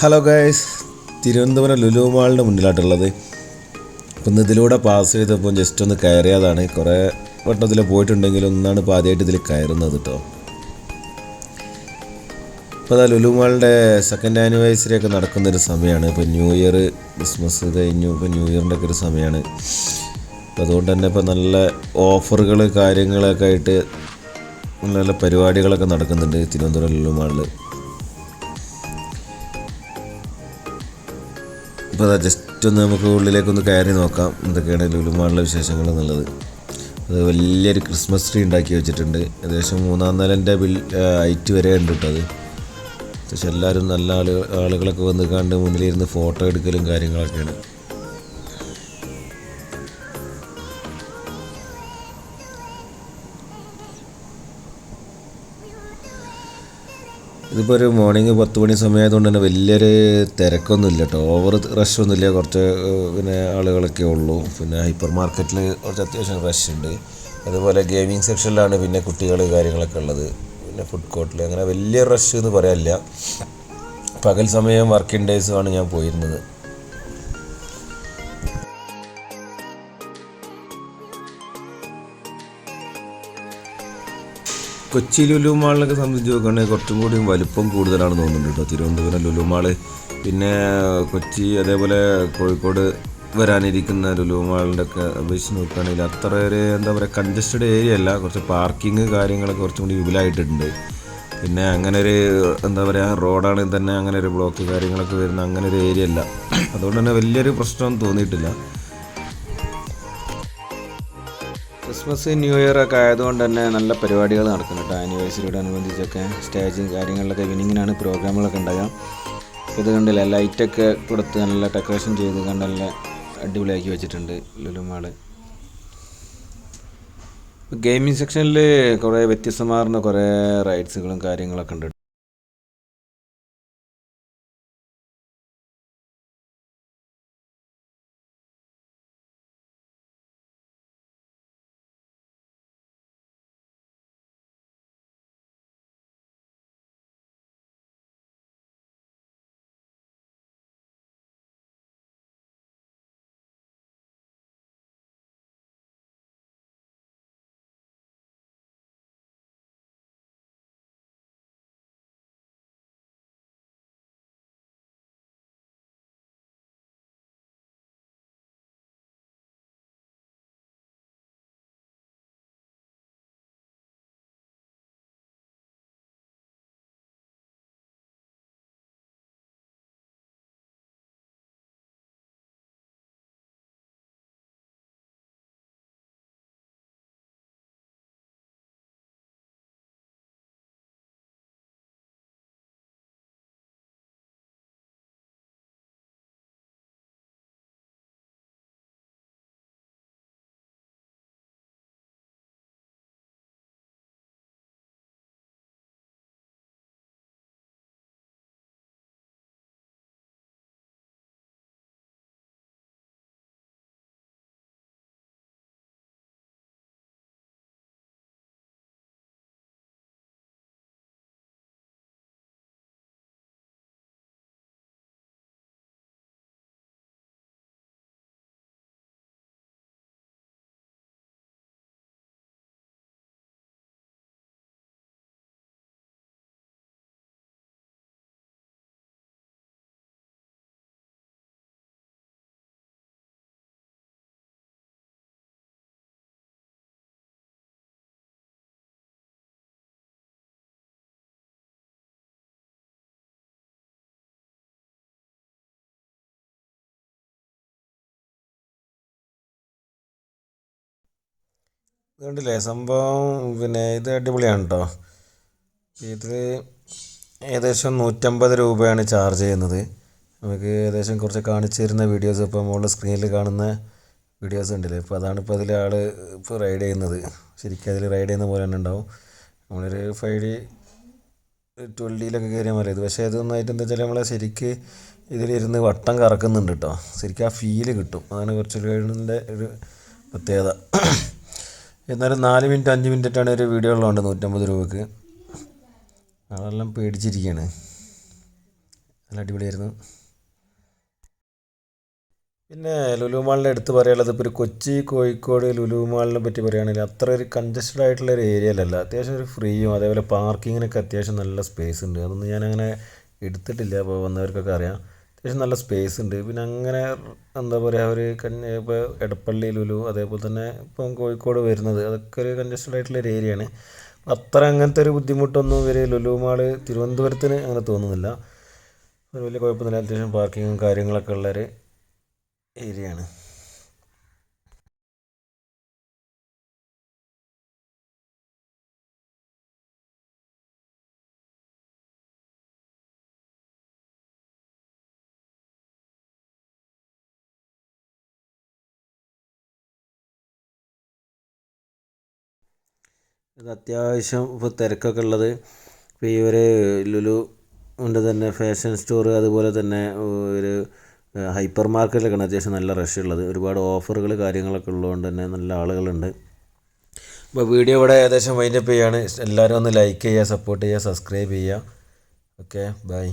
Hello guys Thiruvananthapuram Lulu മാളിന്റെ മുന്നിലായിട്ടുള്ളത്. അപ്പം ഇന്ന് ഇതിലൂടെ പാസ് ചെയ്തപ്പോൾ ജസ്റ്റ് ഒന്ന് കയറിയതാണ്. കുറേ വട്ടം ഇതിൽ പോയിട്ടുണ്ടെങ്കിലും ഒന്നാണ് ഇപ്പോൾ ആദ്യമായിട്ട് ഇതിൽ കയറുന്നത് കേട്ടോ ഇപ്പോൾ അതാ ലുലു മാളിന്റെ സെക്കൻഡ് ആനിവേഴ്സറി ഒക്കെ നടക്കുന്നൊരു സമയമാണ് ഇപ്പോൾ ന്യൂ ഇയർ ക്രിസ്മസ് കഴിഞ്ഞു. ഇപ്പോൾ ന്യൂ ഇയറിന്റെ ഒക്കെ ഒരു സമയമാണ് അപ്പോൾ അതുകൊണ്ട് തന്നെ ഇപ്പോൾ നല്ല ഓഫറുകൾ കാര്യങ്ങളൊക്കെ ആയിട്ട് നല്ല നല്ല പരിപാടികളൊക്കെ നടക്കുന്നുണ്ട് തിരുവനന്തപുരം ലുലു മാളിൽ ഇപ്പോൾ അതാ ജസ്റ്റ് ഒന്ന് നമുക്ക് ഉള്ളിലേക്കൊന്ന് കയറി നോക്കാം എന്തൊക്കെയാണ് ലുലുമാളിലെ വിശേഷങ്ങൾ എന്നുള്ളത്. അത് വലിയൊരു ക്രിസ്മസ് ട്രീ ഉണ്ടാക്കി വെച്ചിട്ടുണ്ട്. ഏകദേശം മൂന്നാം നിലന്റെ ബിൽ ഹൈറ്റ് വരെ ഉണ്ട് കേട്ടോ അത്. അത്യാവശ്യം എല്ലാവരും നല്ല ആളുകൾ ആളുകളൊക്കെ വന്ന് കണ്ട് മുന്നിലിരുന്ന് ഫോട്ടോ എടുക്കലും കാര്യങ്ങളൊക്കെയാണ്. ഇതിപ്പോൾ ഒരു മോർണിംഗ് പത്ത് മണി സമയമായതുകൊണ്ട് തന്നെ വലിയൊരു തിരക്കൊന്നും ഇല്ല കേട്ടോ. ഓവർ റഷ് ഒന്നുമില്ല. കുറച്ച് പിന്നെ ആളുകളൊക്കെ ഉള്ളൂ. പിന്നെ ഹൈപ്പർ മാർക്കറ്റിൽ കുറച്ച് അത്യാവശ്യം റഷ് ഉണ്ട്. അതുപോലെ ഗെയിമിംഗ് സെക്ഷനിലാണ് പിന്നെ കുട്ടികൾ കാര്യങ്ങളൊക്കെ ഉള്ളത്. പിന്നെ ഫുഡ് കോർട്ടിൽ അങ്ങനെ വലിയ റഷ് എന്ന് പറയാനില്ല. പകൽ സമയം വർക്കിംഗ് ഡേയ്സുമാണ് ഞാൻ പോയിരുന്നത്. കൊച്ചി ലുലു മാളിനൊക്കെ സംബന്ധിച്ച് നോക്കുകയാണെങ്കിൽ കുറച്ചും കൂടി വലുപ്പം കൂടുതലാണെന്ന് തോന്നുന്നുണ്ട് കേട്ടോ. തിരുവനന്തപുരം ലുലു മാൾ. പിന്നെ കൊച്ചി അതേപോലെ കോഴിക്കോട് വരാനിരിക്കുന്ന ലുലു മാളിന്റെ ഒക്കെ അപേക്ഷിച്ച് നോക്കുകയാണെങ്കിൽ അത്ര ഒരു എന്താ പറയുക കൺജസ്റ്റഡ് ഏരിയ അല്ല. കുറച്ച് പാർക്കിങ് കാര്യങ്ങളൊക്കെ കുറച്ചും കൂടി വിപുലമായിട്ടുണ്ട് പിന്നെ അങ്ങനെ ഒരു എന്താ പറയുക റോഡാണെങ്കിൽ തന്നെ അങ്ങനെ ഒരു ബ്ലോക്ക് കാര്യങ്ങളൊക്കെ വരുന്ന അങ്ങനെ ഒരു ഏരിയ അല്ല. അതുകൊണ്ട് തന്നെ വലിയൊരു പ്രശ്നം തോന്നിയിട്ടില്ല. ക്രിസ്മസ് ന്യൂ ഇയർ ഒക്കെ ആയതുകൊണ്ട് തന്നെ നല്ല പരിപാടികൾ നടക്കുന്നുണ്ട് ആനിവേഴ്സറിയോട് അനുബന്ധിച്ചൊക്കെ സ്റ്റേജും കാര്യങ്ങളിലൊക്കെ ഇവനിങ്ങിനാണ് പ്രോഗ്രാമുകളൊക്കെ ഉണ്ടാകുക ഇത് കണ്ടില്ല ലൈറ്റൊക്കെ കൊടുത്ത് നല്ല ഡെക്കറേഷൻ ചെയ്ത് കണ്ട് നല്ല അടിപൊളിയാക്കി വെച്ചിട്ടുണ്ട് ലുലുമാൾ. ഗെയിമിംഗ് സെക്ഷനിൽ കുറേ വ്യത്യസ്തമാർന്ന കുറേ റൈഡ്സുകളും കാര്യങ്ങളൊക്കെ ഉണ്ട് ഇത് കണ്ടില്ലേ സംഭവം പിന്നെ ഇത് അടിപൊളിയാണ് കേട്ടോ ഇത് ഏകദേശം നൂറ്റമ്പത് രൂപയാണ് ചാർജ് ചെയ്യുന്നത്. നമുക്ക് ഏകദേശം കുറച്ച് കാണിച്ചു തരുന്ന വീഡിയോസ് ഇപ്പോൾ മുകളിൽ സ്ക്രീനിൽ കാണുന്ന വീഡിയോസ് ഉണ്ടല്ലേ ഇപ്പോൾ അതാണ് ഇപ്പോൾ അതിൽ ആൾ ഇപ്പോൾ റൈഡ് ചെയ്യുന്നത്. ശരിക്കും അതിൽ റൈഡ് ചെയ്യുന്ന പോലെ തന്നെ ഉണ്ടാവും. നമ്മളൊരു ഫൈവ് ഡി ട്വന്റിയിലൊക്കെ കയറിയാൽ മതി. ഇത് പക്ഷേ ഇതൊന്നായിട്ട് എന്താ വെച്ചാൽ നമ്മളെ ശരിക്ക് ഇതിലിരുന്ന് വട്ടം കറക്കുന്നുണ്ട് കേട്ടോ ശരിക്കും ആ ഫീൽ കിട്ടും. അതാണ് വെർച്വൽ ഗൈഡിന്റെ ഒരു പ്രത്യേകത. എന്നാലും നാല് മിനിറ്റ് അഞ്ച് മിനിറ്റാണ് ഒരു വീഡിയോ ഉള്ളതുകൊണ്ട് നൂറ്റമ്പത് രൂപക്ക്. അതെല്ലാം പേടിച്ചിരിക്കുകയാണ് നല്ല അടിപൊളിയായിരുന്നു. പിന്നെ ലുലു മാളിന്റെ എടുത്ത് പറയാനുള്ളത് ഇപ്പോൾ ഒരു കൊച്ചി കോഴിക്കോട് ലുലു മാളിനെ പറ്റി പറയുകയാണെങ്കിൽ അത്ര ഒരു കൺജസ്റ്റഡ് ആയിട്ടുള്ള ഒരു ഏരിയയിലല്ല അത്യാവശ്യം ഒരു ഫ്രീയും അതേപോലെ പാർക്കിങ്ങിനൊക്കെ അത്യാവശ്യം നല്ല സ്പേസ് ഉണ്ട്. അതൊന്നും ഞാനങ്ങനെ എടുത്തിട്ടില്ല. അപ്പോൾ വന്നവർക്കൊക്കെ അറിയാം. അത്യാവശ്യം നല്ല സ്പേസ് ഉണ്ട്. പിന്നെ അങ്ങനെ എന്താ പറയുക ഒരു കന്യ ഇപ്പോൾ എടപ്പള്ളി ലുലു അതേപോലെ തന്നെ ഇപ്പം കോഴിക്കോട് വരുന്നത്. അതൊക്കെ ഒരു കൺജസ്റ്റഡ് ആയിട്ടുള്ള ഒരു ഏരിയയാണ് അത്ര അങ്ങനത്തെ ഒരു ബുദ്ധിമുട്ടൊന്നും ഇവർ ലുലു മാൾ തിരുവനന്തപുരത്തിന് അങ്ങനെ തോന്നുന്നില്ല. ഒരു വലിയ കുഴപ്പമൊന്നുമില്ല. അത്യാവശ്യം പാർക്കിങ്ങും കാര്യങ്ങളൊക്കെ ഉള്ളൊരു ഏരിയയാണ് ഇത് അത്യാവശ്യം ഇപ്പോൾ തിരക്കൊക്കെ ഉള്ളത്. ഇപ്പോൾ ഈ ഒരു ലുലു ഉണ്ട് തന്നെ ഫാഷൻ സ്റ്റോർ അതുപോലെ തന്നെ ഒരു ഹൈപ്പർ മാർക്കറ്റിലൊക്കെയാണ് അത്യാവശ്യം നല്ല റഷ് ഉള്ളത്. ഒരുപാട് ഓഫറുകൾ കാര്യങ്ങളൊക്കെ ഉള്ളതുകൊണ്ട് തന്നെ നല്ല ആളുകളുണ്ട്. അപ്പോൾ വീഡിയോ ഇവിടെ ഏകദേശം വൈൻഡപ്പ് ചെയ്യാണ്. എല്ലാവരും ഒന്ന് ലൈക്ക് ചെയ്യുക സപ്പോർട്ട് ചെയ്യുക സബ്സ്ക്രൈബ് ചെയ്യുക. Okay bye